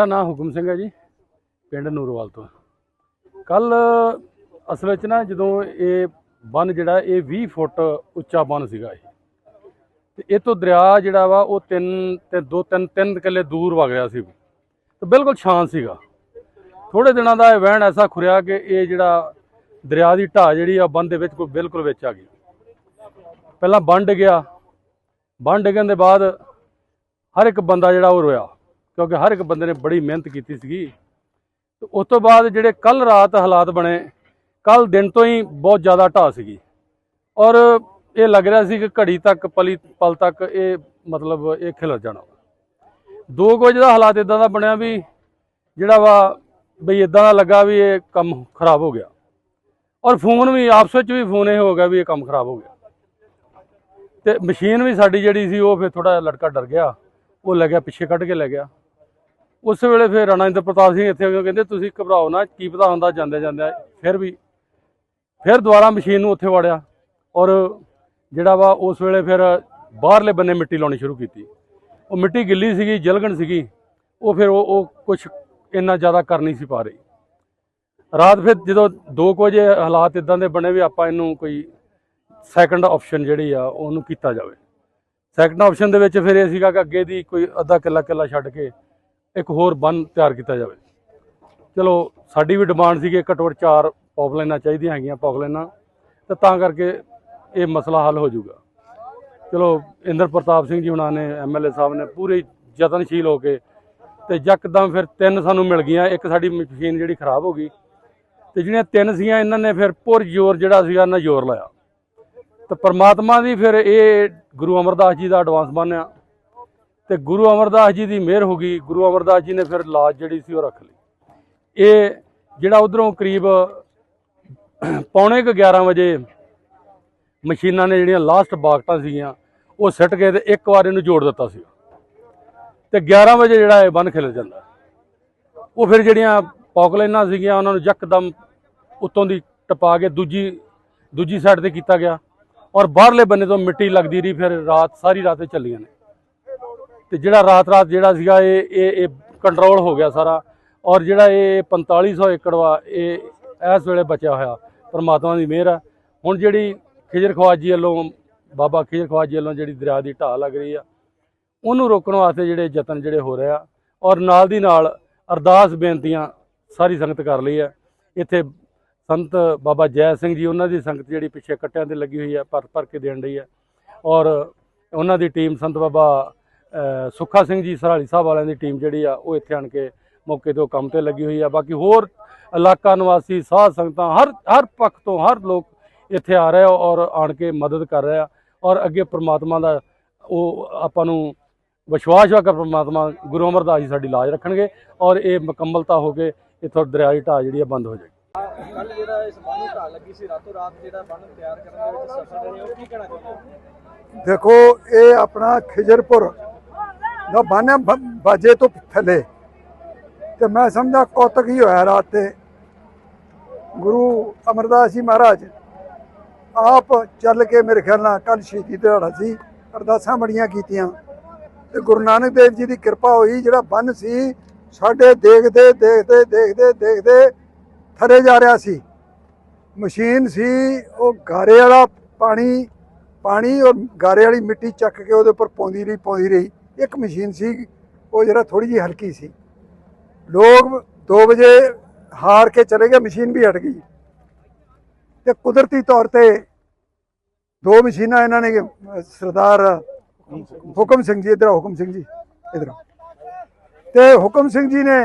ਮੇਰਾ ਨਾਮ ਹੁਕਮ ਸਿੰਘ ਹੈ ਜੀ, ਪਿੰਡ ਨੂਰਵਾਲ ਤੋਂ। ਕੱਲ ਅਸਲ ਵਿੱਚ ਨਾ ਜਦੋਂ ਇਹ ਬੰਨ ਜਿਹੜਾ, ਇਹ 20 ਫੁੱਟ ਉੱਚਾ ਬੰਨ ਸੀਗਾ ਇਹ। ਤੇ ਇਹ ਤੋਂ ਦਰਿਆ ਜਿਹੜਾ ਵਾ, ਉਹ ਤਿੰਨ ਤੇ ਦੋ, ਤਿੰਨ ਤਿੰਨ ਕਿੱਲੇ ਦੂਰ ਵਗ ਰਿਹਾ ਸੀ। ਤੇ ਬਿਲਕੁਲ ਸ਼ਾਂਤ ਸੀਗਾ। ਥੋੜੇ ਦਿਨਾਂ ਦਾ ਇਹ ਵਹਿਣ ਐਸਾ ਖੁਰਿਆ ਕਿ ਇਹ ਜਿਹੜਾ ਦਰਿਆ ਦੀ ਢਾਹ ਜਿਹੜੀ ਆ, ਬੰਨ ਦੇ ਵਿੱਚ ਕੋਈ ਬਿਲਕੁਲ ਵਿੱਚ ਆ ਗਈ। ਪਹਿਲਾਂ ਬੰਨ ਡਿੱਗਿਆ ਬੰਨ ਡਿੱਗਣ ਦੇ ਬਾਅਦ ਹਰ ਇੱਕ ਬੰਦਾ ਜਿਹੜਾ ਉਹ ਰੋਇਆ। ਕਿਉਂਕਿ ਹਰ ਇੱਕ ਬੰਦੇ ਨੇ ਬੜੀ ਮਿਹਨਤ ਕੀਤੀ ਸੀਗੀ। ਤੇ ਉਸ ਤੋਂ ਬਾਅਦ ਜਿਹੜੇ ਕੱਲ ਰਾਤ ਹਾਲਾਤ ਬਣੇ, ਕੱਲ ਦਿਨ ਤੋਂ ਹੀ ਬਹੁਤ ਜ਼ਿਆਦਾ ਢਾਹ ਸੀਗੀ। ਔਰ ਇਹ ਲੱਗ ਰਿਹਾ ਸੀ ਕਿ ਘੜੀ ਤੱਕ, ਪਲੀ, ਪਲ ਤੱਕ ਇਹ ਮਤਲਬ ਇਹ ਖਿਲਰ ਜਾਣਾ ਦੋ ਕੁ ਵਜੇ ਦਾ ਹਾਲਾਤ ਇਦਾਂ ਦਾ ਬਣਿਆ ਵੀ ਜਿਹੜਾ ਵਾ ਬਈ ਇਦਾਂ ਦਾ ਲੱਗਾ ਵੀ ਇਹ ਕੰਮ ਖਰਾਬ ਹੋ ਗਿਆ। ਔਰ ਫੋਨ ਵੀ, ਆਪਸ ਵਿੱਚ ਵੀ ਫੋਨ ਇਹ ਹੋ ਗਿਆ ਵੀ ਇਹ ਕੰਮ ਖਰਾਬ ਹੋ ਗਿਆ। ਤੇ ਮਸ਼ੀਨ ਵੀ ਸਾਡੀ ਜਿਹੜੀ ਸੀ ਉਹ ਫਿਰ ਥੋੜਾ ਲੜਕਾ ਡਰ ਗਿਆ। ਉਹ ਲੈ ਗਿਆ, ਪਿੱਛੇ ਕੱਢ ਕੇ ਲੈ ਗਿਆ। ਉਸ ਵੇਲੇ ਫਿਰ ਰਾਣਾ ਇੰਦਰ ਪ੍ਰਤਾਪ ਸਿੰਘ ਇੱਥੇ ਆ ਕੇ ਕਹਿੰਦੇ, ਤੁਸੀਂ ਘਬਰਾਓ ਨਾ, ਕੀ ਪਤਾ ਹੁੰਦਾ ਜਾਂਦੇ ਜਾਂਦੇ ਫਿਰ ਵੀ। ਫਿਰ ਦੁਬਾਰਾ ਮਸ਼ੀਨ ਨੂੰ ਉੱਥੇ ਵੜਿਆ ਔਰ ਜਿਹੜਾ ਵਾ ਉਸ ਵੇਲੇ ਫਿਰ ਬਾਹਰਲੇ ਬੰਨੇ ਮਿੱਟੀ ਲਾਉਣੀ ਸ਼ੁਰੂ ਕੀਤੀ। ਉਹ ਮਿੱਟੀ ਗਿੱਲੀ ਸੀਗੀ, ਜਲਗਣ ਸੀਗੀ, ਉਹ ਫਿਰ ਉਹ ਉਹ ਕੁਝ ਇੰਨਾ ਜ਼ਿਆਦਾ ਕਰ ਨਹੀਂ ਸੀ ਪਾ ਰਹੀ। ਰਾਤ ਫਿਰ ਜਦੋਂ 2 ਵਜੇ ਹਾਲਾਤ ਇਦਾਂ ਦੇ ਬਣੇ ਵੀ ਆਪਾਂ ਇਹਨੂੰ ਕੋਈ ਸੈਕੰਡ ਆਪਸ਼ਨ ਜਿਹੜੀ ਆ, ਉਹਨੂੰ ਕੀਤਾ ਜਾਵੇ। ਸੈਕੰਡ ਆਪਸ਼ਨ ਦੇ ਵਿੱਚ ਫਿਰ ਇਹ ਸੀਗਾ ਕਿ ਅੱਗੇ ਦੀ ਕੋਈ ਅੱਧਾ ਕਿੱਲਾ ਕਿੱਲਾ ਛੱਡ ਕੇ ਇੱਕ ਹੋਰ ਬੰਨ ਤਿਆਰ ਕੀਤਾ ਜਾਵੇ। ਚਲੋ, ਸਾਡੀ ਵੀ ਡਿਮਾਂਡ ਸੀ ਕਿ ਘੱਟੋ ਘੱਟ ਚਾਰ ਪੌਪਲਾਈਨਾਂ ਚਾਹੀਦੀਆਂ ਹੈਗੀਆਂ ਪੌਪਲਾਈਨਾਂ ਤੇ ਤਾਂ ਕਰਕੇ ਇਹ ਮਸਲਾ ਹੱਲ ਹੋ ਜਾਊਗਾ। ਚਲੋ, ਇੰਦਰ ਪ੍ਰਤਾਪ ਸਿੰਘ ਜੀ ਉਹਨਾਂ ਨੇ ਐਮਐਲਏ ਸਾਹਿਬ ਨੇ ਪੂਰੇ ਯਤਨਸ਼ੀਲ ਹੋ ਕੇ ਤੇ ਯਕਦਮ ਫਿਰ ਤਿੰਨ ਸਾਨੂੰ ਮਿਲ ਗਈਆਂ। ਇੱਕ ਸਾਡੀ ਮਸ਼ੀਨ ਜਿਹੜੀ ਖਰਾਬ ਹੋ ਗਈ ਤੇ ਜਿਹੜੀਆਂ ਤਿੰਨ ਸੀਗੀਆਂ, ਇਹਨਾਂ ਨੇ ਫਿਰ ਪੁਰ ਜ਼ੋਰ ਜਿਹੜਾ ਸੀਗਾ, ਇਹਨਾਂ ਜ਼ੋਰ ਲਾਇਆ। ਤੇ ਪਰਮਾਤਮਾ ਦੀ ਫਿਰ ਇਹ ਗੁਰੂ ਅਮਰਦਾਸ ਜੀ ਦਾ ਐਡਵਾਂਸ ਬਣਿਆ ਤੇ ਗੁਰੂ ਅਮਰਦਾਸ ਜੀ ਦੀ ਮਿਹਰ ਹੋ ਗਈ। ਗੁਰੂ ਅਮਰਦਾਸ ਜੀ ਨੇ ਫਿਰ ਲਾਸ਼ ਜਿਹੜੀ ਸੀ ਉਹ ਰੱਖ ਲਈ। ਇਹ ਜਿਹੜਾ ਉਧਰੋਂ ਕਰੀਬ ਪੌਣੇ ਕੁ 11 ਵਜੇ ਮਸ਼ੀਨਾਂ ਨੇ ਜਿਹੜੀਆਂ ਲਾਸਟ ਬਾਕਟਾਂ ਸੀਗੀਆਂ, ਉਹ ਸਿੱਟ ਗਏ ਤੇ ਇੱਕ ਵਾਰ ਇਹਨੂੰ ਜੋੜ ਦਿੱਤਾ ਸੀ। ਤੇ 11 ਵਜੇ ਜਿਹੜਾ ਇਹ ਬੰਨ ਖਿਲ ਜਾਂਦਾ। ਉਹ ਫਿਰ ਜਿਹੜੀਆਂ ਪੌਕਲਾਈਨਾਂ ਸੀਗੀਆਂ, ਉਹਨਾਂ ਨੂੰ ਯਕਦਮ ਉੱਤੋਂ ਦੀ ਟਪਾ ਕੇ ਦੂਜੀ ਦੂਜੀ ਸਾਈਡ ਤੇ ਕੀਤਾ ਗਿਆ। ਔਰ ਬਾਹਰਲੇ ਬੰਨੇ ਤੋਂ ਮਿੱਟੀ ਲੱਗਦੀ ਰਹੀ, ਫਿਰ ਰਾਤ, ਸਾਰੀ ਰਾਤ ਇਹ ਚੱਲੀਆਂ ਨੇ। ਤੇ ਜਿਹੜਾ ਰਾਤ ਰਾਤ ਜਿਹੜਾ ਸੀਗਾ ਇਹ ਇਹ ਇਹ ਕੰਟਰੋਲ ਹੋ ਗਿਆ ਸਾਰਾ। ਔਰ ਜਿਹੜਾ ਇਹ 4500 ਏਕੜ ਵਾ, ਇਹ ਇਸ ਵੇਲੇ ਬਚਿਆ ਹੋਇਆ। ਪਰਮਾਤਮਾ ਦੀ ਮਿਹਰ ਆ। ਹੁਣ ਜਿਹੜੀ ਖਿਜਰ ਖਵਾਜੀ ਵੱਲੋਂ, ਬਾਬਾ ਖਿਜਰ ਖਵਾਜੀ ਵੱਲੋਂ ਜਿਹੜੀ ਦਰਿਆ ਦੀ ਢਾਹ ਲੱਗ ਰਹੀ ਆ, ਉਹਨੂੰ ਰੋਕਣ ਵਾਸਤੇ ਜਿਹੜੇ ਯਤਨ ਜਿਹੜੇ ਹੋ ਰਹੇ ਆ, ਔਰ ਨਾਲ ਦੀ ਨਾਲ ਅਰਦਾਸ ਬੇਨਤੀਆਂ ਸਾਰੀ ਸੰਗਤ ਕਰ ਲਈ ਹੈ ਇੱਥੇ ਸੰਤ ਬਾਬਾ ਜੈ ਸਿੰਘ ਜੀ, ਉਹਨਾਂ ਦੀ ਸੰਗਤ ਜਿਹੜੀ ਪਿੱਛੇ ਕੱਟਿਆਂ ਤੇ ਲੱਗੀ ਹੋਈ ਹੈ ਭਰ ਭਰ ਕੇ ਦੇਣ ਰਹੀ ਹੈ ਔਰ ਉਹਨਾਂ ਦੀ ਟੀਮ ਸੰਤ ਬਾਬਾ ਸੁੱਖਾ ਸਿੰਘ ਜੀ ਸਰਾਲੀ ਸਾਹਿਬ ਵਾਲਿਆਂ ਦੀ ਟੀਮ ਜਿਹੜੀ ਆ ਉਹ ਇੱਥੇ ਆਣ ਕੇ ਮੌਕੇ ਤੇ ਉਹ ਕੰਮ ਤੇ ਲੱਗੀ ਹੋਈ ਆ। ਬਾਕੀ ਹੋਰ ਇਲਾਕਾ ਨਿਵਾਸੀ ਸਾਧ ਸੰਗਤਾਂ ਹਰ ਹਰ ਪੱਖ ਤੋਂ ਹਰ ਲੋਕ ਇੱਥੇ ਆ ਰਹੇ ਆ ਔਰ ਆਣ ਕੇ ਮਦਦ ਕਰ ਰਹੇ ਆ। ਔਰ ਅੱਗੇ ਪ੍ਰਮਾਤਮਾ ਦਾ ਉਹ ਆਪਾਂ ਨੂੰ ਵਿਸ਼ਵਾਸ ਹੈ ਕਿ ਪ੍ਰਮਾਤਮਾ ਗੁਰੂ ਅਮਰਦਾਸ ਜੀ ਸਾਡੀ ਲਾਜ ਰੱਖਣਗੇ ਔਰ ਇਹ ਮੁਕੰਮਲਤਾ ਹੋ ਕੇ ਇੱਥੋਂ ਦਰਿਆਈ ਢਾਹ ਜਿਹੜੀ ਆ ਬੰਦ ਹੋ ਜਾਏਗੀ। ਕੱਲ ਜਿਹੜਾ ਇਸ ਬੰਨ ਨੂੰ ਢਾਹ ਲੱਗੀ ਸੀ ਰਾਤੋਂ ਰਾਤ ਜਿਹੜਾ ਬੰਨ ਤਿਆਰ ਕਰਨ ਦੇ ਵਿੱਚ ਸਫਲ ਰਹੇ ਹੋ ਕੀ ਕਹਿਣਾ ਚਾਹੁੰਦੇ ਹੋ? ਦੇਖੋ ਇਹ ਆਪਣਾ ਖਿਜਰਪੁਰ ਦਾ ਬਾਨਾ ਬਾਜੇ ਤੋਂ ਥੱਲੇ। ਤੇ ਮੈਂ ਸਮਝਾ ਕੌਤਕ ਹੀ ਹੋਇਆ ਰਾਤ ਤੇ। ਗੁਰੂ ਅਮਰਦਾਸ ਜੀ ਮਹਾਰਾਜ, ਆਪ ਚੱਲ ਕੇ ਮੇਰੇ ਖਿਆਲ ਨਾਲ ਕੱਲ ਸ਼ਹੀਦੀ ਦਿਹਾੜਾ ਸੀ, ਅਰਦਾਸਾਂ ਬੜੀਆਂ ਕੀਤੀਆਂ। ਤੇ ਗੁਰੂ ਨਾਨਕ ਦੇਵ ਜੀ ਦੀ ਕਿਰਪਾ ਹੋਈ, ਜਿਹੜਾ ਬੰਨ ਸੀ, ਸਾਡੇ ਦੇਖਦੇ ਦੇਖਦੇ ਦੇਖਦੇ ਦੇਖਦੇ ਥਰੇ ਜਾ ਰਿਹਾ ਸੀ। ਮਸ਼ੀਨ ਸੀ, ਉਹ ਗਾਰੇ ਵਾਲਾ ਪਾਣੀ ਪਾਣੀ ਔਰ ਗਾਰੇ ਵਾਲੀ ਮਿੱਟੀ ਚੱਕ ਕੇ ਉਹਦੇ ਉੱਪਰ ਪਾਉਂਦੀ ਰਹੀ ਪਾਉਂਦੀ ਰਹੀ। ਇੱਕ ਮਸ਼ੀਨ ਸੀ, ਉਹ ਜਿਹੜਾ ਥੋੜੀ ਜਿਹੀ ਹਲਕੀ ਸੀ। ਲੋਕ 2 ਵਜੇ ਹਾਰ ਕੇ ਚਲੇ ਗਏ, ਮਸ਼ੀਨ ਵੀ ਹਟ ਗਈ। ਤੇ ਕੁਦਰਤੀ ਤੌਰ ਤੇ ਦੋ ਮਸ਼ੀਨਾਂ ਇਹਨਾਂ ਨੇ, ਸਰਦਾਰ ਹੁਕਮ ਸਿੰਘ ਜੀ, ਇਧਰ ਹੁਕਮ ਸਿੰਘ ਜੀ, ਇਧਰ ਤੇ ਹੁਕਮ ਸਿੰਘ ਜੀ ਨੇ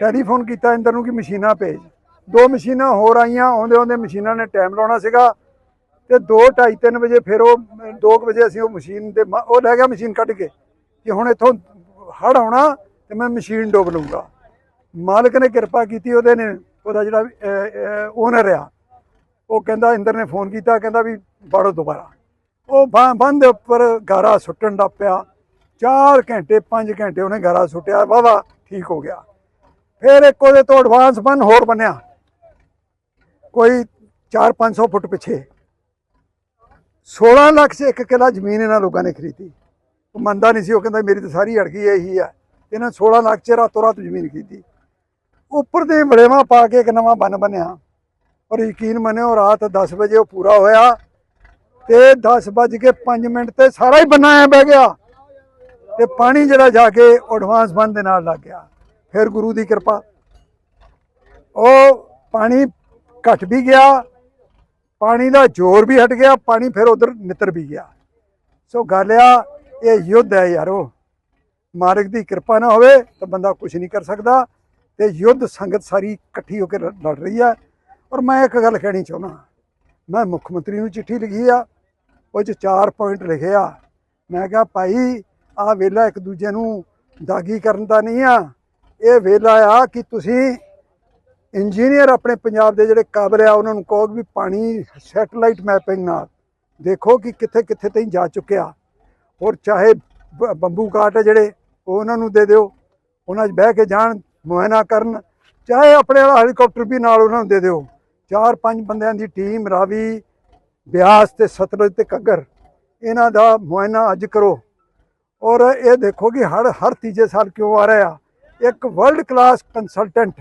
ਟੈਲੀਫੋਨ ਕੀਤਾ ਇੰਦਰ ਨੂੰ ਕਿ ਮਸ਼ੀਨਾਂ ਭੇਜ। ਦੋ ਮਸ਼ੀਨਾਂ ਹੋਰ ਆਈਆਂ, ਆਉਂਦੇ ਆਉਂਦੇ ਮਸ਼ੀਨਾਂ ਨੇ ਟਾਈਮ ਲਾਉਣਾ ਸੀਗਾ। ਤੇ 2:30 3 ਵਜੇ ਫਿਰ ਉਹ 2 ਵਜੇ ਅਸੀਂ ਉਹ ਮਸ਼ੀਨ ਦੇ ਮ- ਉਹ ਲੈ ਗਿਆ ਮਸ਼ੀਨ ਕੱਢ ਕੇ। ਕਿ ਹੁਣ ਇੱਥੋਂ ਹੜ ਆਉਣਾ ਤੇ ਮੈਂ ਮਸ਼ੀਨ ਡੋਬ ਲਊਂਗਾ। ਮਾਲਕ ਨੇ ਕਿਰਪਾ ਕੀਤੀ ਉਹਦੇ ਨੇ, ਉਹਦਾ ਜਿਹੜਾ ਓਨਰ ਆ, ਉਹ ਕਹਿੰਦਾ, ਇੰਦਰ ਨੇ ਫੋਨ ਕੀਤਾ, ਕਹਿੰਦਾ ਵੀ ਬਾੜੋ ਦੁਬਾਰਾ। ਉਹ ਬਾਂ- ਬੰਦ ਦੇ ਉੱਪਰ ਗਾਰਾ ਸੁੱਟਣ ਦਾ ਪਿਆ। 4 ਘੰਟੇ 5 ਘੰਟੇ ਉਹਨੇ ਗਾਰਾ ਸੁੱਟਿਆ ਵਾਵਾ ਠੀਕ ਹੋ ਗਿਆ। ਫਿਰ ਇੱਕ ਉਹਦੇ ਤੋਂ ਐਡਵਾਂਸ ਬੰਨ ਹੋਰ ਬਣਿਆ ਕੋਈ 4-500 ਫੁੱਟ ਪਿੱਛੇ। 16 ਲੱਖ 'ਚ ਇੱਕ ਕਿੱਲਾ ਜ਼ਮੀਨ ਇਹਨਾਂ ਲੋਕਾਂ ਨੇ ਖਰੀਦੀ। ਉਹ ਮੰਨਦਾ ਨਹੀਂ ਸੀ, ਉਹ ਕਹਿੰਦਾ ਮੇਰੀ ਤਾਂ ਸਾਰੀ ਅੜ ਗਈ ਇਹੀ ਆ। ਇਹਨਾਂ 16 ਲੱਖ ਚ ਰਾਤੋਂ ਰਾਤ ਜ਼ਮੀਨ ਕੀਤੀ ਉੱਪਰ ਦੇ ਬੜੇਵਾ ਪਾ ਕੇ ਇੱਕ ਨਵਾਂ ਬੰਨ ਬਣਿਆ ਔਰ ਯਕੀਨ ਮੰਨਿਓ, ਰਾਤ 10 ਵਜੇ ਉਹ ਪੂਰਾ ਹੋਇਆ ਤੇ 10 ਵੱਜ ਕੇ 5 ਮਿੰਟ ਤੇ ਸਾਰਾ ਹੀ ਬੰਨਾ ਐ ਬਹਿ ਗਿਆ। ਤੇ ਪਾਣੀ ਜਿਹੜਾ ਜਾ ਕੇ ਐਡਵਾਂਸ ਬੰਨ ਦੇ ਨਾਲ ਲੱਗ ਗਿਆ। ਫਿਰ ਗੁਰੂ ਦੀ ਕਿਰਪਾ। ਉਹ ਪਾਣੀ ਘਟ ਵੀ ਗਿਆ, ਪਾਣੀ ਦਾ ਜ਼ੋਰ ਵੀ ਹਟ ਗਿਆ, ਪਾਣੀ ਫਿਰ ਉਧਰ ਨਿੱਤਰ ਵੀ ਗਿਆ। ਸੋ ਗੱਲ ਆ ਇਹ ਯੁੱਧ ਹੈ ਯਾਰੋ। ਮਾਰਗ ਦੀ ਕਿਰਪਾ ਨਾ ਹੋਵੇ ਤਾਂ ਬੰਦਾ ਕੁਝ ਨਹੀਂ ਕਰ ਸਕਦਾ। ਤੇ ਯੁੱਧ ਸੰਗਤ ਸਾਰੀ ਇਕੱਠੀ ਹੋ ਕੇ ਲ- ਲੜ ਰਹੀ ਹੈ। ਔਰ ਮੈਂ ਇੱਕ ਗੱਲ ਕਹਿਣੀ ਚਾਹੁੰਦਾ ਮੈਂ ਮੁੱਖ ਮੰਤਰੀ ਨੂੰ ਚਿੱਠੀ ਲਿਖੀ ਆ। ਉਹ 'ਚ ਚਾਰ ਪੁਆਇੰਟ ਲਿਖੇ ਆ। ਮੈਂ ਕਿਹਾ, ਭਾਈ ਆ ਵੇਲਾ ਇੱਕ ਦੂਜੇ ਨੂੰ ਦਾਗੀ ਕਰਨ ਦਾ ਨਹੀਂ ਆ। ਇਹ ਵੇਲਾ ਆ ਕਿ ਤੁਸੀਂ ਇੰਜੀਨੀਅਰ ਆਪਣੇ ਪੰਜਾਬ ਦੇ ਜਿਹੜੇ ਕਾਬਲ ਆ, ਉਹਨਾਂ ਨੂੰ ਕਹੋ ਵੀ ਪਾਣੀ ਸੈਟਲਾਈਟ ਮੈਪਿੰਗ ਨਾਲ। ਦੇਖੋ ਕਿ ਕਿੱਥੇ ਕਿੱਥੇ ਤਾਈਂ ਜਾ ਚੁੱਕਿਆ। ਔਰ ਚਾਹੇ ਬ- ਬੰਬੂ ਕਾਟ ਹੈ ਜਿਹੜੇ, ਉਹ ਉਹਨਾਂ ਨੂੰ ਦੇ ਦਿਓ। ਉਹਨਾਂ 'ਚ ਬਹਿ ਕੇ ਜਾਣ, ਮੁਆਇਨਾ ਕਰਨ। ਚਾਹੇ ਆਪਣੇ ਵਾਲਾ ਹੈਲੀਕਾਪਟਰ ਵੀ ਨਾਲ ਉਹਨਾਂ ਨੂੰ ਦੇ ਦਿਓ। ਚਾਰ ਪੰਜ ਬੰਦਿਆਂ ਦੀ ਟੀਮ, ਰਾਵੀ, ਬਿਆਸ ਤੇ ਸਤਲੁਜ ਤੇ ਕੱਗਰ ਇਹਨਾਂ ਦਾ ਮੁਆਇਨਾ ਅੱਜ ਕਰੋ। ਔਰ ਇਹ ਦੇਖੋ ਕਿ ਹਰ ਹਰ ਤੀਜੇ ਸਾਲ ਕਿਉਂ ਆ ਰਿਹਾ ਇੱਕ ਵਰਲਡ ਕਲਾਸ ਕੰਸਲਟੈਂਟ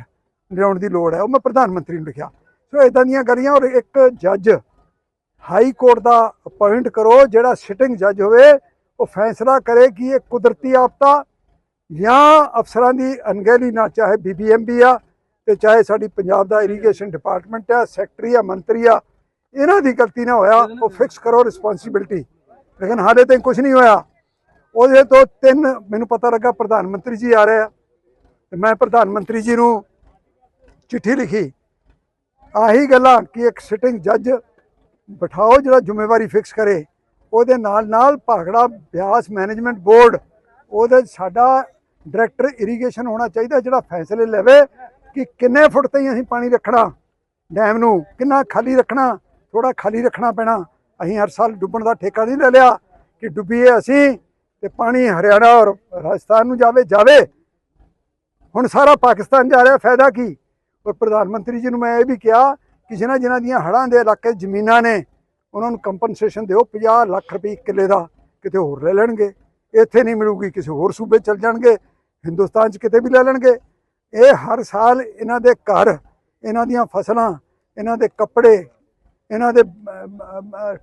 ਲਿਆਉਣ ਦੀ ਲੋੜ ਹੈ। ਉਹ ਮੈਂ ਪ੍ਰਧਾਨ ਮੰਤਰੀ ਨੂੰ ਲਿਖਿਆ। ਸੋ ਇਦਾਂ ਦੀਆਂ ਗੱਲਾਂ, ਔਰ ਇੱਕ ਜੱਜ ਹਾਈ ਕੋਰਟ ਦਾ ਅਪਾਇੰਟ ਕਰੋ, ਜਿਹੜਾ ਸਿਟਿੰਗ ਜੱਜ ਹੋਵੇ ਉਹ ਫੈਸਲਾ ਕਰੇ ਕਿ ਇਹ ਕੁਦਰਤੀ ਆਫਤਾ ਜਾਂ ਅਫਸਰਾਂ ਦੀ ਅਣਗਹਿਲੀ ਨਾਲ, ਚਾਹੇ ਬੀਬੀਐਮਬੀ ਆ ਤੇ ਚਾਹੇ ਸਾਡੀ ਪੰਜਾਬ ਦਾ ਇਰੀਗੇਸ਼ਨ ਡਿਪਾਰਟਮੈਂਟ ਆ ਸੈਕਟਰੀ ਆ, ਮੰਤਰੀ ਆ, ਇਹਨਾਂ ਦੀ ਗਲਤੀ ਨਾ ਹੋਇਆ, ਉਹ ਫਿਕਸ ਕਰੋ ਰਿਸਪੌਂਸਿਬਿਲਟੀ ਲੇਕਿਨ ਹਾਲੇ ਤਾਈਂ ਕੁਝ ਨਹੀਂ ਹੋਇਆ। ਉਹਦੇ ਤੋਂ ਤਿੰਨ, ਮੈਨੂੰ ਪਤਾ ਲੱਗਾ ਪ੍ਰਧਾਨ ਮੰਤਰੀ ਜੀ ਆ ਰਹੇ ਆ। ਤੇ ਮੈਂ ਪ੍ਰਧਾਨ ਮੰਤਰੀ ਜੀ ਨੂੰ ਚਿੱਠੀ ਲਿਖੀ। ਆਹੀ ਗੱਲਾਂ ਕਿ ਇੱਕ ਸਿਟਿੰਗ ਜੱਜ ਬਿਠਾਓ, ਜਿਹੜਾ ਜ਼ਿੰਮੇਵਾਰੀ ਫਿਕਸ ਕਰੇ। ਉਹਦੇ ਨਾਲ ਨਾਲ ਭਾਖੜਾ ਬਿਆਸ ਮੈਨੇਜਮੈਂਟ ਬੋਰਡ, ਉਹਦੇ ਸਾਡਾ ਡਾਇਰੈਕਟਰ ਇਰੀਗੇਸ਼ਨ ਹੋਣਾ ਚਾਹੀਦਾ ਜਿਹੜਾ ਫੈਸਲੇ ਲਵੇ ਕਿ ਕਿੰਨੇ ਫੁੱਟ ਤਾਈਂ ਅਸੀਂ ਪਾਣੀ ਰੱਖਣਾ ਡੈਮ ਨੂੰ, ਕਿੰਨਾ ਖਾਲੀ ਰੱਖਣਾ ਥੋੜਾ ਖਾਲੀ ਰੱਖਣਾ ਪੈਣਾ। ਅਸੀਂ ਹਰ ਸਾਲ ਡੁੱਬਣ ਦਾ ਠੇਕਾ ਨਹੀਂ ਲੈ ਲਿਆ ਕਿ ਡੁੱਬੀਏ ਅਸੀਂ ਤੇ ਪਾਣੀ ਹਰਿਆਣਾ ਔਰ ਰਾਜਸਥਾਨ ਨੂੰ ਜਾਵੇ ਜਾਵੇ। ਹੁਣ ਸਾਰਾ ਪਾਕਿਸਤਾਨ ਜਾ ਰਿਹਾ, ਫਾਇਦਾ ਕੀ? ਔਰ ਪ੍ਰਧਾਨ ਮੰਤਰੀ ਜੀ ਨੂੰ ਮੈਂ ਇਹ ਵੀ ਕਿਹਾ ਕਿ ਜਿਨ੍ਹਾਂ ਜਿਨ੍ਹਾਂ ਦੀਆਂ ਹੜ੍ਹਾਂ ਦੇ ਇਲਾਕੇ ਜ਼ਮੀਨਾਂ ਨੇ ਉਹਨਾਂ ਨੂੰ ਕੰਪਨਸੇਸ਼ਨ ਦਿਓ 50 ਲੱਖ ਰੁਪਏ ਕਿੱਲੇ ਦਾ ਕਿਤੇ ਹੋਰ ਲੈ ਲੈਣਗੇ। ਇੱਥੇ ਨਹੀਂ ਮਿਲੂਗੀ, ਕਿਸੇ ਹੋਰ ਸੂਬੇ ਚਲ ਜਾਣਗੇ, ਹਿੰਦੁਸਤਾਨ 'ਚ ਕਿਤੇ ਵੀ ਲੈ ਲੈਣਗੇ। ਇਹ ਹਰ ਸਾਲ ਇਹਨਾਂ ਦੇ ਘਰ, ਇਹਨਾਂ ਦੀਆਂ ਫਸਲਾਂ, ਇਹਨਾਂ ਦੇ ਕੱਪੜੇ, ਇਹਨਾਂ ਦੇ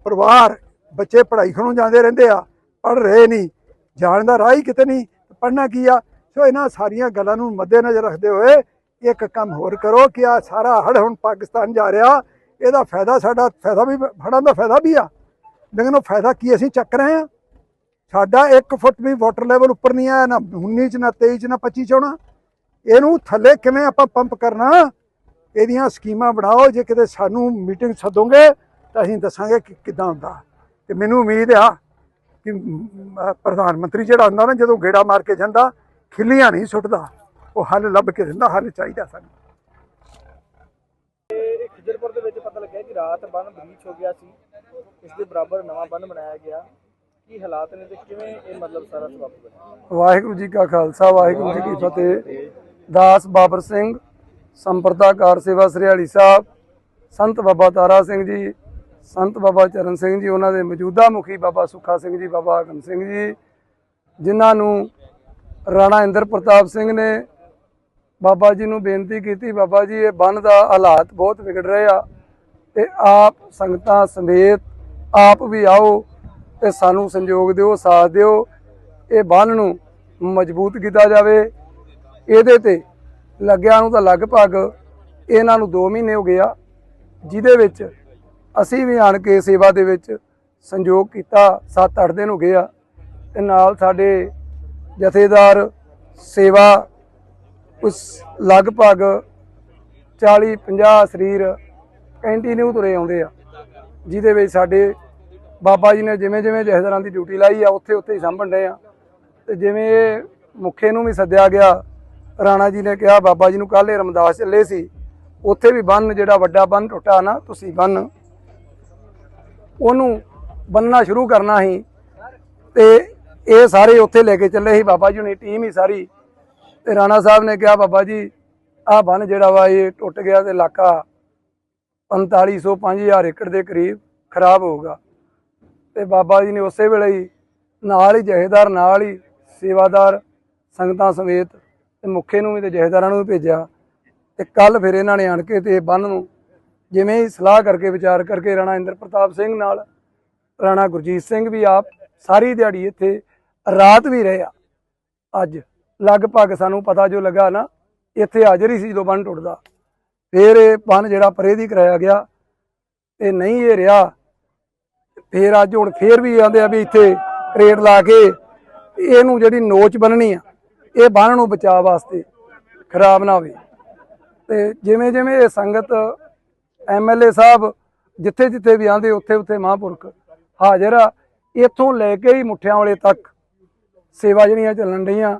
ਪਰਿਵਾਰ, ਬੱਚੇ ਪੜ੍ਹਾਈ ਖਣੋਂ ਜਾਂਦੇ ਰਹਿੰਦੇ ਆ, ਪੜ੍ਹ ਰਹੇ ਨਹੀਂ, ਜਾਣ ਦਾ ਰਾਹ ਹੀ ਕਿਤੇ ਨਹੀਂ, ਪੜ੍ਹਨਾ ਕੀ ਆ? ਸੋ ਇਹਨਾਂ ਸਾਰੀਆਂ ਗੱਲਾਂ ਨੂੰ ਮੱਦੇਨਜ਼ਰ ਰੱਖਦੇ ਹੋਏ ਇੱਕ ਕੰਮ ਹੋਰ ਕਰੋ ਕਿ ਆ ਸਾਰਾ ਹੜ ਹੁਣ ਪਾਕਿਸਤਾਨ ਜਾ ਰਿਹਾ ਇਹਦਾ ਫਾਇਦਾ ਸਾਡਾ, ਫਾਇਦਾ ਵੀ ਹੜਾਂ ਦਾ ਫਾਇਦਾ ਵੀ ਆ। ਲੇਕਿਨ ਉਹ ਫਾਇਦਾ ਕੀ ਅਸੀਂ ਚੱਕ ਰਹੇ ਆ ਸਾਡਾ 1 ਫੁੱਟ ਵੀ ਵਾਟਰ ਲੈਵਲ ਉੱਪਰ ਨਹੀਂ ਆਇਆ, ਨਾ 19 ਚ, ਨਾ 23 ਚ, ਨਾ 25 ਚ ਹੋਣਾ। ਇਹਨੂੰ ਥੱਲੇ ਕਿਵੇਂ ਆਪਾਂ ਪੰਪ ਕਰਨਾ? ਇਹਦੀਆਂ ਸਕੀਮਾਂ ਬਣਾਓ, ਜੇ ਕਿਤੇ ਸਾਨੂੰ ਮੀਟਿੰਗ ਸੱਦੋਗੇ, ਤਾਂ ਅਸੀਂ ਦੱਸਾਂਗੇ ਕਿ ਕਿੱਦਾਂ ਹੁੰਦਾ। ਤੇ ਮੈਨੂੰ ਉਮੀਦ ਆ ਕਿ ਪ੍ਰਧਾਨ ਮੰਤਰੀ ਜਿਹੜਾ ਹੁੰਦਾ ਨਾ, ਜਦੋਂ ਗੇੜਾ ਮਾਰ ਕੇ ਜਾਂਦਾ, ਖਿੱਲੀਆਂ ਨਹੀਂ ਸੁੱਟਦਾ। ਉਹ ਹੱਲ ਲੱਭ ਕੇ ਦਿੰਦਾ, ਹੱਲ ਚਾਹੀਦਾ ਸਾਨੂੰ ਇਹ ਖਿਜਰਪੁਰ ਦੇ ਵਿੱਚ ਪਤਾ ਲੱਗਿਆ ਕਿ ਰਾਤ ਬੰਨ ਬ੍ਰੀਚ ਹੋ ਗਿਆ ਸੀ, ਇਸ ਦੇ ਬਰਾਬਰ ਨਵਾਂ ਬੰਨ ਬਣਾਇਆ ਗਿਆ। ਕੀ ਹਾਲਾਤ ਨੇ ਤੇ ਕਿਵੇਂ ਇਹ ਮਤਲਬ ਸਾਰਾ ਸਬਬ ਬਣਿਆ? ਵਾਹਿਗੁਰੂ ਜੀ ਕਾ ਖਾਲਸਾ, ਵਾਹਿਗੁਰੂ ਜੀ ਕੀ ਫਤਿਹ। ਦਾਸ ਬਾਬਰ ਸਿੰਘ, ਸੰਪਰਦਾਕਾਰ ਸੇਵਾ ਸਰਿਆਲੀ ਸਾਹਿਬ, ਸੰਤ ਬਾਬਾ ਤਾਰਾ ਸਿੰਘ ਜੀ, ਸੰਤ ਬਾਬਾ ਚਰਨ ਸਿੰਘ ਜੀ, ਉਹਨਾਂ ਦੇ ਮੌਜੂਦਾ ਮੁਖੀ ਬਾਬਾ ਸੁੱਖਾ ਸਿੰਘ ਜੀ, ਬਾਬਾ ਆਗਮ ਸਿੰਘ ਜੀ, ਜਿਨ੍ਹਾਂ ਨੂੰ ਰਾਣਾ ਇੰਦਰ ਪ੍ਰਤਾਪ ਸਿੰਘ ਨੇ ਬਾਬਾ ਜੀ ਨੂੰ ਬੇਨਤੀ ਕੀਤੀ, ਬਾਬਾ ਜੀ, ਇਹ ਬੰਨ ਦਾ ਹਾਲਾਤ ਬਹੁਤ ਵਿਗੜ ਰਹੇ ਆ। ਤੇ ਆਪ ਸੰਗਤਾਂ ਸਮੇਤ ਆਪ ਵੀ ਆਓ ਤੇ ਸਾਨੂੰ ਸੰਯੋਗ ਦਿਓ, ਸਾਥ ਦਿਓ। ਇਹ ਬੰਨ ਨੂੰ ਮਜ਼ਬੂਤ ਕੀਤਾ ਜਾਵੇ। ਇਹਦੇ ਤੇ ਲੱਗਿਆ ਨੂੰ ਤਾਂ ਲਗਭਗ ਇਹਨਾਂ ਨੂੰ 2 ਮਹੀਨੇ ਹੋ ਗਿਆ ਜਿਹਦੇ ਵਿੱਚ ਅਸੀਂ ਵੀ ਆਣ ਕੇ ਸੇਵਾ ਦੇ ਵਿੱਚ ਸੰਯੋਗ ਕੀਤਾ। 7-8 ਦਿਨ ਹੋ ਗਏ ਆ ਤੇ ਨਾਲ ਸਾਡੇ ਜਥੇਦਾਰ ਸੇਵਾ ਉਸ ਲਗਭਗ 40-50 ਸਰੀਰ ਕੰਟੀਨਿਊ ਤੁਰੇ ਆਉਂਦੇ ਆ, ਜਿਹਦੇ ਵਿੱਚ ਸਾਡੇ ਬਾਬਾ ਜੀ ਨੇ ਜਿਵੇਂ ਜਿਵੇਂ ਜਥੇਦਾਰਾਂ ਦੀ ਡਿਊਟੀ ਲਾਈ ਆ ਉੱਥੇ ਉੱਥੇ ਹੀ ਸਾਂਭਣ ਡਏ ਆ। ਤੇ ਜਿਵੇਂ ਇਹ ਮੁਖੇ ਨੂੰ ਵੀ ਸੱਦਿਆ ਗਿਆ, ਰਾਣਾ ਜੀ ਨੇ ਕਿਹਾ, ਬਾਬਾ ਜੀ ਨੂੰ ਕੱਲ੍ਹ ਇਹ ਰਮਦਾਸ ਚੱਲੇ ਸੀ, ਉੱਥੇ ਵੀ ਬੰਨ, ਜਿਹੜਾ ਵੱਡਾ ਬੰਨ ਟੁੱਟਾ ਨਾ, ਤੁਸੀਂ ਬੰਨ। ਉਹਨੂੰ ਬੰਨਣਾ ਸ਼ੁਰੂ ਕਰਨਾ ਸੀ, ਤੇ ਇਹ ਸਾਰੇ ਉੱਥੇ ਲੈ ਕੇ ਚੱਲੇ ਸੀ, ਬਾਬਾ ਜੀ ਹੁਣੀ ਟੀਮ ਹੀ ਸਾਰੀ। ਤੇ ਰਾਣਾ ਸਾਹਿਬ ਨੇ ਕਿਹਾ, ਬਾਬਾ ਜੀ, ਆਹ ਬੰਨ ਜਿਹੜਾ ਵਾ, ਇਹ ਟੁੱਟ ਗਿਆ ਤੇ ਇਲਾਕਾ 4500 5000 ਏਕੜ ਦੇ ਕਰੀਬ ਖਰਾਬ ਹੋਊਗਾ ਤੇ ਬਾਬਾ ਜੀ ਨੇ ਉਸੇ ਵੇਲੇ ਹੀ ਨਾਲ ਹੀ ਜਹੇਦਾਰ, ਨਾਲ ਹੀ ਸੇਵਾਦਾਰ ਸੰਗਤਾਂ ਸਮੇਤ ਤੇ ਮੁਖੇ ਨੂੰ ਵੀ ਤੇ ਜਹੇਦਾਰਾਂ ਨੂੰ ਵੀ ਭੇਜਿਆ ਤੇ ਕੱਲ ਫਿਰ ਇਹਨਾਂ ਨੇ ਆਣ ਕੇ ਤੇ ਬੰਨ ਨੂੰ ਜਿਵੇਂ ਹੀ ਸਲਾਹ ਕਰਕੇ, ਵਿਚਾਰ ਕਰਕੇ ਰਾਣਾ ਇੰਦਰ ਪ੍ਰਤਾਪ ਸਿੰਘ ਨਾਲ ਰਾਣਾ ਗੁਰਜੀਤ ਸਿੰਘ ਵੀ ਆਪ ਸਾਰੀ ਦਿਹਾੜੀ ਇੱਥੇ ਰਾਤ ਵੀ ਰਹੇ ਆ। ਅੱਜ ਲਗਭਗ ਸਾਨੂੰ ਪਤਾ ਜੋ ਲੱਗਾ ਨਾ, ਇੱਥੇ ਹਾਜ਼ਰ ਹੀ ਸੀ ਜਦੋਂ ਬੰਨ ਟੁੱਟਦਾ। ਫਿਰ ਇਹ ਬੰਨ ਜਿਹੜਾ ਪਰੇ ਦੀ ਕਰਾਇਆ ਗਿਆ ਤੇ ਨਹੀਂ ਇਹ ਰਿਹਾ। ਫਿਰ ਅੱਜ ਹੁਣ ਫੇਰ ਵੀ ਆਂਦੇ ਆ ਵੀ ਇੱਥੇ ਰੇਡ ਲਾ ਕੇ ਇਹਨੂੰ ਜਿਹੜੀ ਨੋਚ ਬੰਨਣੀ ਆ, ਇਹ ਬੰਨ ਨੂੰ ਬਚਾਅ ਵਾਸਤੇ ਖਰਾਬ ਨਾ ਹੋਵੇ। ਤੇ ਜਿਵੇਂ ਜਿਵੇਂ ਇਹ ਸੰਗਤ ਐਮਐਲਏ ਸਾਹਿਬ ਜਿੱਥੇ ਜਿੱਥੇ ਵੀ ਆਂਦੇ, ਉੱਥੇ ਉੱਥੇ ਮਹਾਂਪੁਰਖ ਹਾਜ਼ਰ ਆ, ਇੱਥੋਂ ਲੈ ਕੇ ਹੀ ਮੁੱਠਿਆਂ ਵਾਲੇ ਤੱਕ ਸੇਵਾ ਜਿਹੜੀਆਂ ਚੱਲਣ ਰਹੀਆਂ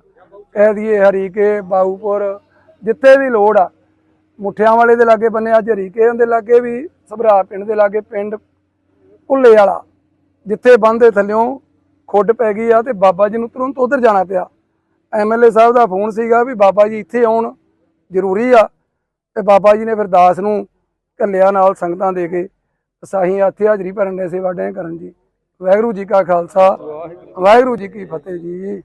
ਕਹਿ ਦਈਏ ਹਰੀਕੇ, ਬਾਊਪੁਰ, ਜਿੱਥੇ ਵੀ ਲੋੜ ਆ ਮੁੱਠਿਆਂ ਵਾਲੇ ਦੇ ਲਾਗੇ ਬੰਨੇ ਅੱਜ ਹਰੀਕੇ ਦੇ ਲਾਗੇ ਵੀ, ਸਭਰਾ ਪਿੰਡ ਦੇ ਲਾਗੇ ਪਿੰਡ ਭੁੱਲੇ ਵਾਲਾ, ਜਿੱਥੇ ਬੰਦੇ ਥੱਲਿਓਂ ਖੁੱਡ ਪੈ ਗਈ ਆ ਤੇ ਬਾਬਾ ਜੀ ਨੂੰ ਤੁਰੰਤ ਉਧਰ ਜਾਣਾ ਪਿਆ। ਐਮਐਲਏ ਸਾਹਿਬ ਦਾ ਫੋਨ ਸੀਗਾ ਵੀ ਬਾਬਾ ਜੀ ਇੱਥੇ ਆਉਣ ਜ਼ਰੂਰੀ ਆ, ਤੇ ਬਾਬਾ ਜੀ ਨੇ ਫਿਰ ਦਾਸ ਨੂੰ ਘੱਲਿਆ ਨਾਲ ਸੰਗਤਾਂ ਦੇ ਕੇ ਸਾਹੀਂ ਇੱਥੇ ਹਾਜ਼ਰੀ ਭਰਨ ਦੇ ਸੇਵਾ ਡੇ ਕਰਨ ਜੀ। ਵਾਹਿਗੁਰੂ ਜੀ ਕਾ ਖਾਲਸਾ, ਵਾਹਿਗੁਰੂ ਜੀ ਕੀ ਫਤਿਹ ਜੀ।